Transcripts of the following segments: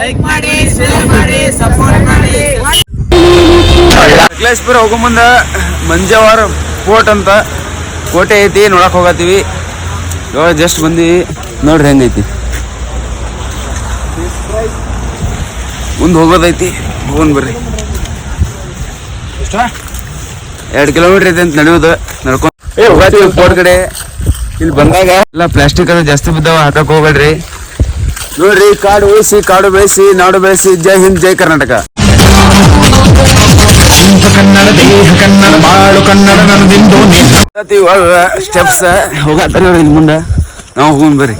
Like ಮಾಡಿ share ಮಾಡಿ support ಮಾಡಿ. ಸಕಲೇಶ್ಪುರ ಹೋಗೋ ಮುಂದ ಮಂಜವಾರ ಫೋರ್ಟ್ ಅಂತ ಕೋಟೆ ಐತಿ ನೋಡಕ್ ಹೋಗತ್ತೀವಿ. ಇವಾಗ ಜಸ್ಟ್ ಬಂದಿವಿ. ನೋಡ್ರಿ ಹೆಂಗೈತಿ. ಮುಂದೆ ಹೋಗೋದೈತಿ ಹೋಗೋಣ ಬರ್ರಿ. ಎರಡು ಕಿಲೋಮೀಟರ್ ಐತಿ ಅಂತ ನಡೆಯೋದು. ನಡ್ಕೊಂಡ್ ಏ ಹೋಗತ್ತೀವಿ ಫೋರ್ಟ್ ಕಡೆ. ಇಲ್ಲಿ ಬಂದಾಗ ಎಲ್ಲ ಪ್ಲಾಸ್ಟಿಕ್ ಅದು ಜಾಸ್ತಿ ಬಿದ್ದಾವ ಹಾಕಕ್ ಹೋಗ್ಬೇಡ್ರಿ. ನೋಡ್ರಿ ಕಾಡು ಉಳಿಸಿ ಕಾಡು ಬೆಳೆಸಿ ನಾಡು ಬೆಳೆಸಿ ಜೈ ಹಿಂದ್ ಜೈ ಕರ್ನಾಟಕ. ಕನ್ನಡ ದೇಹ ಕನ್ನಡ ಬಾಳು ಕನ್ನಡ ನನ್ನದಿಂದು ಸ್ಟೆಪ್ಸ್ ಹೋಗತ್ತಾರ ಇನ್ ಮುಂದೆ. ನಾವು ಹೋಗೋಣ ಬರ್ರಿ.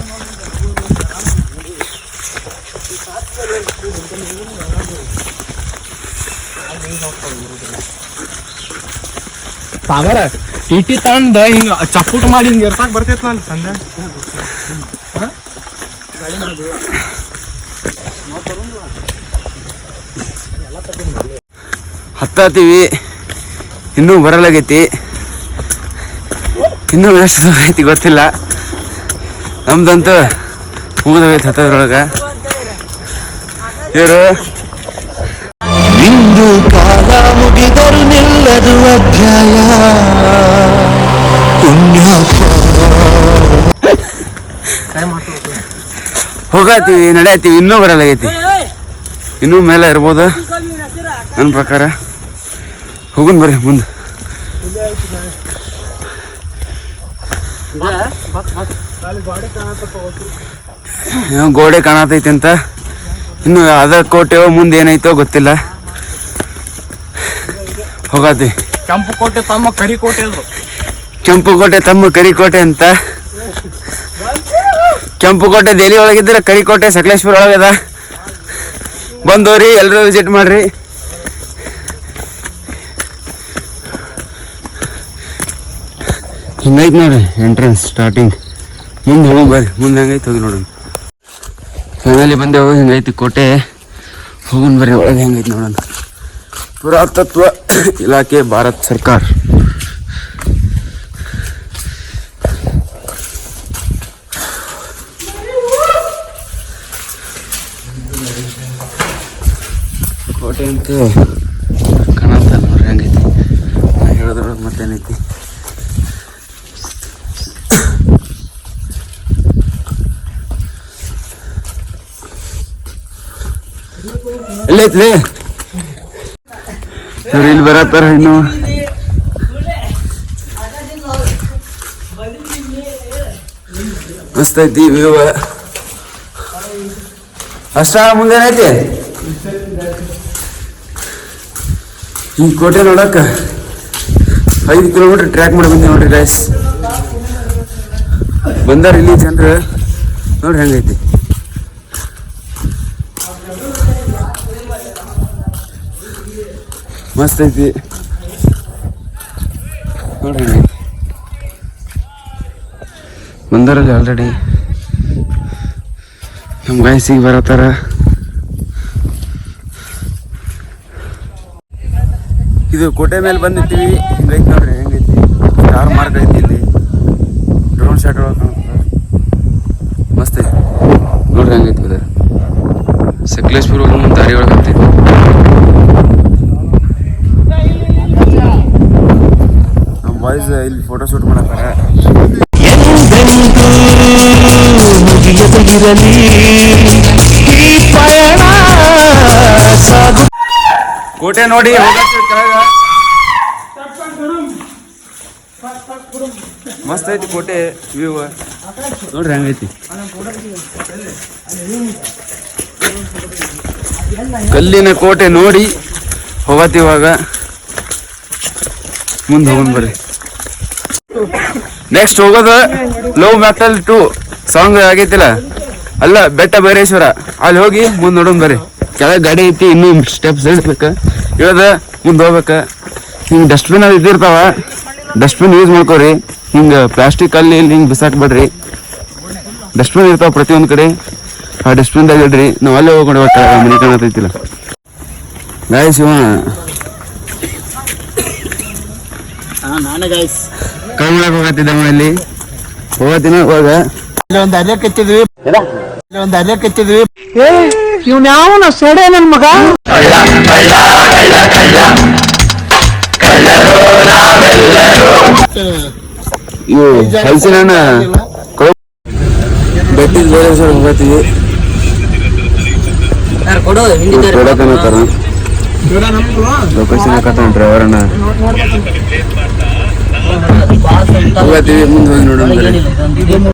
ಸಾಗರ ಇಟ್ಟಿ ತಂದ ಹಿಂಗ ಚಪ್ಪುಟ್ ಮಾಡಿ ಹಿಂಗ ಇರ್ತಾಕ ಬರ್ತೈತ್ ನಾನು ಸಂದೆ ಹತ್ತತ್ತೀವಿ ಇನ್ನೂ ಬರಲಾಗೈತಿ. ಇನ್ನೂ ಎಷ್ಟು ದೂರ ಐತಿ ಗೊತ್ತಿಲ್ಲ. ನಮ್ದಂತೂ ಮುಗಿದೋಗೈತಿ ಹತ್ತದ್ರೊಳಗೆ. ಇವರು. ಇಂದು ಕಾಲ ಮುಗಿದರು ನಿಲ್ಲದು ಅಧ್ಯಾಯ. ಪುಣ್ಯಾತ್ಮ ಹೋಗತ್ತೀವಿ ನಡೆಯತ್ತೀವಿ ಇನ್ನೂ ಬರಲಾಗೈತಿ. ಇನ್ನೂ ಮೇಲೆ ಇರ್ಬೋದು. ನನ್ನ ಪ್ರಕಾರ. ಹೋಗುನ್ ಬರ್ರಿ ಮುಂದೆ. ಗೋಡೆ ಕಾಣತೈತಿ ಅಂತ. ಇನ್ನು ಅದ ಕೋಟೆಯೋ ಮುಂದೆ ಏನೈತೋ ಗೊತ್ತಿಲ್ಲ. ಹೋಗಾತಿ ಕೆಂಪು ಕೋಟೆ ತಮ್ಮ ಕರಿ ಕೋಟೆ ಕೆಂಪು ಕೋಟೆ ತಮ್ಮ ಕರಿಕೋಟೆ ಅಂತ. ಕೆಂಪು ಕೋಟೆ ದೆಹಲಿ ಒಳಗಿದ್ರೆ ಕರಿಕೋಟೆ ಸಕಲೇಶ್ಪುರ ಒಳಗದ. ಬಂದವ್ರಿ ಎಲ್ಲರೂ ವಿಸಿಟ್ ಮಾಡ್ರಿ. ಹಿಂಗೈತೆ ನೋಡ್ರಿ ಎಂಟ್ರೆನ್ಸ್ ಸ್ಟಾರ್ಟಿಂಗ್ ಮುಂದೆ ಹೋಗಿ ಬರ್ರಿ. ಮುಂದೆ ಹೆಂಗೈತೆ ಹೋಗಿ ನೋಡೋಣ. ಫೈನಲಿ ಬಂದೆವು ಹಿಂಗೈತಿ ಕೋಟೆ. ಹೋಗೋಣ ಬರ್ರಿ ಒಳಗೆ ಹೆಂಗೈತೆ ನೋಡೋಣ. ಪುರಾತತ್ವ ಇಲಾಖೆ ಭಾರತ್ ಸರ್ಕಾರ. ಕೋಟೆ ಅಂತ ಕಾಣತ್ತ ನೋಡ್ರಿ ಹಂಗೈತಿ ನಾ ಹೇಳೋದ್ರೊಳಗೆ ಮತ್ತೇನೈತಿ ಎಲ್ಲೈತ್ರಿ ಸರ್ ಇಲ್ಲಿ ಬರತ್ತಾರ ಇನ್ನು ಮಸ್ತ್ ಐತಿ ವ್ಯೂ ಅಷ್ಟ ಮುಂದೇನೈತಿ ಈ ಕೋಟೆ ನೋಡಕ್ಕ ಐದು ಕಿಲೋಮೀಟರ್ ಟ್ರ್ಯಾಕ್ ಮಾಡಿ ಬಂದೆ ನೋಡ್ರಿ ಗೈಸ್ ಬಂದಾರ ಇಲ್ಲಿ ಜನರು ನೋಡ್ರಿ ಹೆಂಗೈತಿ. ಮಸ್ತ್ ಐತಿ. ನೋಡ್ರಿ ಬಂದಾರಲ್ಲಿ ಆಲ್ರೆಡಿ ನಮ್ಮ ಗೈಸಿಗೆ ಬರತ್ತಾರ. ಇದು ಕೋಟೆ ಮೇಲೆ ಬಂದಿರ್ತೀವಿ ಹಿಂಗೈತಿ ನೋಡ್ರಿ ಹೆಂಗೈತಿ. ಸ್ಟಾರ್ ಮಾರ್ಕ್ ಐತಿ ಇಲ್ಲಿ? ಡ್ರೋನ್ ಶಾಟ್ ಒಳಗೆ ಮಸ್ತ್. ಐತಿ ನೋಡ್ರಿ ಹೆಂಗೈತಿ ಅದ ಸಕಲೇಶ್ಪುರ ದಾರಿ ಒಳಗೆ ಹತ್ತೈತಿ ನಮ್ಮ ಬಾಯ್ಸ್ ಇಲ್ಲಿ ಫೋಟೋ ಶೂಟ್ ಮಾಡಕ್ಕಾರ. ಕೋಟೆ ನೋಡಿ ಕೆಳಗ ಮಸ್ತ್ ಐತಿ ಕೋಟೆ ವ್ಯೂ ನೋಡ್ರಿ ಹಂಗೈತಿ ಕಲ್ಲಿನ ಕೋಟೆ ನೋಡಿ ಹೋಗತ್ತಿವಾಗ. ಮುಂದ್ ಮುಂದೆ ಹೋಗೋಣ ಬರ್ರಿ. ನೆಕ್ಸ್ಟ್ ಹೋಗೋದ ಲವ್ ಮೆಟಲ್ ಟು ಸಾಂಗ್ ಆಗೈತಿಲ್ಲ? ಅಲ್ಲ ಬೆಟ್ಟ ಬೈರೇಶ್ವರ. ಅಲ್ಲಿ ಹೋಗಿ ಮುಂದೆ ನೋಡೋಣ ಬರ್ರಿ. ಕೆಳಗೆ ಗಾಡಿ ಐತಿ ಇನ್ನೂ ಸ್ಟೆಪ್ಸ್ ಇಳಿಸ್ಬೇಕು ಇಳ್ದ ಮುಂದೆ ಹೋಗ್ಬೇಕು. ಹಿಂಗೆ ಡಸ್ಟ್ಬಿನ್ ಅದು ಇದ್ದಿರ್ತಾವ. Dustbin use ಮಾಡ್ಕೋರಿ. ಹಿಂಗೆ ಪ್ಲಾಸ್ಟಿಕ್ ಅಲ್ಲಿ ಇಲ್ಲಿ ಹಿಂಗೆ ಬಿಸಾಕ್ಬೇಡ್ರಿ. ಡಸ್ಟ್ಬಿನ್ ಇರ್ತಾವ ಪ್ರತಿಯೊಂದು ಕಡೆ. ಆ ಡಸ್ಟ್ಬಿನ್ದಾಗ ಇಡ್ರಿ. ನಾವು ಅಲ್ಲೇ ಹೋಗ್ಕೊಂಡು ಒಟ್ಟ ಮನೆ ಕಾಣತೈತಿಲ್ಲ ಗಾಯಸ್ ಇವ ನಾನೇ ಗಾಯಸ್ ಕೈ ಮಾಡಕ್ ಹೋಗತ್ತಿದ್ದಮ್ಮ ಇಲ್ಲಿ. ಹೋಗತ್ತಿನ ಹೋಗ ಒಂದು ಅದೇ ಕಚ್ಚಿದ್ವಿ. ಒಂದ್ ಅಲೆ ಕಚ್ಚಿದ್ವಿ. ಇವ್ನ ಯಾವ ಸೆಡೆ ನನ್ ಮಗ? ಇವು ಹಲಸಿನ ಲೊಕೇಶನ್ ಹಾಕತ್ತಾನ ಡ್ರೈವರ್ ಅಣ್ಣ ಹೋಗತ್ತೀವಿ ಮುಂದೆ ಹೋಗಿ ನೋಡೋಣ.